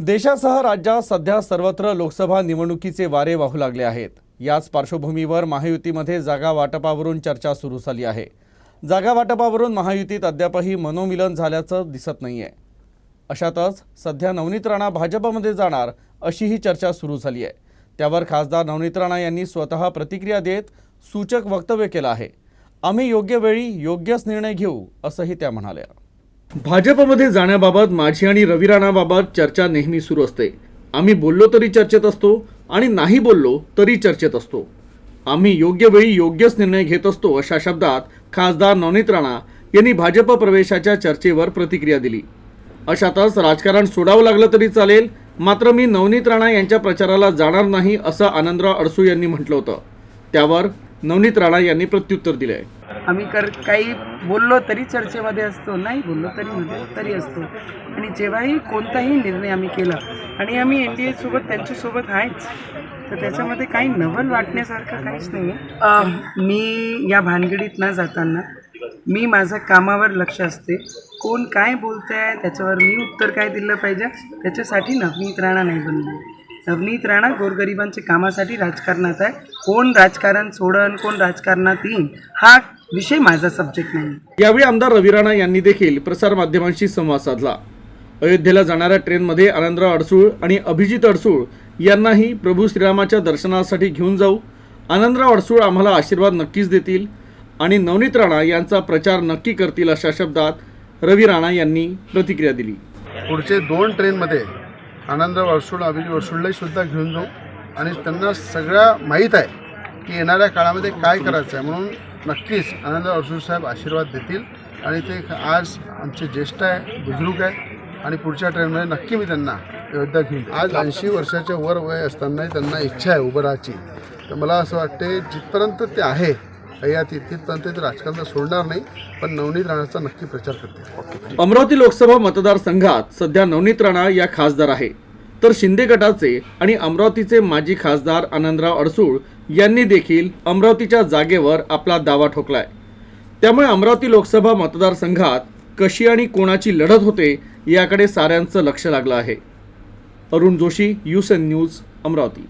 देशासह राज्यात सध्या सर्वत्र लोकसभा निवडणुकीचे वारे वाहू लागले आहेत. याच पार्श्वभूमीवर महायुतीमध्ये जागा वाटपावरून चर्चा सुरू झाली आहे. जागा वाटपावरून महायुतीत अद्यापही मनोमिलन झाल्याचं दिसत नाही आहे अशातच सध्या नवनीत राणा भाजपमध्ये जाणार अशी ही चर्चा सुरू झाली आहे. त्यावर खासदार नवनीत राणा यांनी स्वतः प्रतिक्रिया देत सूचक वक्तव्य केलं आहे. आम्ही योग्य वेळी योग्यच निर्णय घेऊ असंही त्या म्हणाल्या. भाजपमध्ये जाण्याबाबत माझी आणि रवी राणाबाबत चर्चा नेहमी सुरू असते. आम्ही बोललो तरी चर्चेत असतो आणि नाही बोललो तरी चर्चेत असतो. आम्ही योग्य वेळी योग्यच निर्णय घेत असतो अशा शब्दात खासदार नवनीत राणा यांनी भाजप प्रवेशाच्या चर्चेवर प्रतिक्रिया दिली. अशातच राजकारण सोडावं लागलं तरी चालेल मात्र मी नवनीत राणा यांच्या प्रचाराला जाणार नाही असं आनंदराव अडसू यांनी म्हटलं होतं. त्यावर नवनीत राणा यांनी प्रत्युत्तर दिलंय. आम्ही कर काही बोललो तरी चर्चेमध्ये असतो नाही बोललो तरी मध्ये तरी असतो. आणि जेव्हाही कोणताही निर्णय आम्ही केला आणि आम्ही एन डी एसोबत त्यांच्यासोबत आहेच तर त्याच्यामध्ये काही नवल वाटण्यासारखं काहीच नाही आहे मी या भानगडीत न जाताना मी माझं कामावर लक्ष असते. कोण काय बोलते आहे त्याच्यावर मी उत्तर काय दिलं पाहिजे त्याच्यासाठी नवनीत राणा नाही बनलो नवनीत राणा गोरगरिबांच्या कामासाठी राजकारणात आहे. कोण राजकारण सोडन कोण राजकारणात येईन हा विषय माझा सब्जेक्ट नाही. यावेळी आमदार रवी राणा यांनी देखील प्रसारमाध्यमांशी संवाद साधला. अयोध्येला जाणाऱ्या ट्रेनमध्ये आनंदराव अडसूळ आणि अभिजित अडसूळ यांनाही प्रभू श्रीरामाच्या दर्शनासाठी घेऊन जाऊ. आनंदराव अडसूळ आम्हाला आशीर्वाद नक्कीच देतील आणि नवनीत राणा यांचा प्रचार नक्की करतील अशा शब्दात रवी राणा यांनी प्रतिक्रिया दिली. पुढचे दोन ट्रेनमध्ये आनंदराव अडसूळ अभिजित अडसूळलाही सुद्धा घेऊन जाऊ. आणि त्यांना सगळं माहीत आहे की येणाऱ्या काळामध्ये काय करायचं आहे म्हणून नक्कीच आनंदराव अडसूळ साहेब आशीर्वाद देतील. आणि ते आज आमचे ज्येष्ठ आहे बुजुर्ग आहे. आणि पुढच्या ट्रेनमध्ये नक्की मी त्यांना अयोध्या घेईन आज ऐंशी वर्षाच्या वर वय असतानाही त्यांना इच्छा आहे उभं राहायची तर मला असं वाटते जिथपर्यंत ते आहे हयाती तिथपर्यंत ते राजकारण सोडणार नाही पण नवनीत राणाचा नक्की प्रचार करते अमरावती लोकसभा मतदारसंघात सध्या नवनीत राणा या खासदार आहे. तर शिंदे गटाचे आणि अमरावतीचे माजी खासदार आनंदराव अडसूळ यांनी देखील अमरावतीच्या जागेवर आपला दावा ठोकलाय. त्यामुळे अमरावती लोकसभा मतदारसंघात कशी आणि कोणाची लढत होते याकडे साऱ्यांचं लक्ष लागलं आहे. अरुण जोशी युसेन न्यूज अमरावती.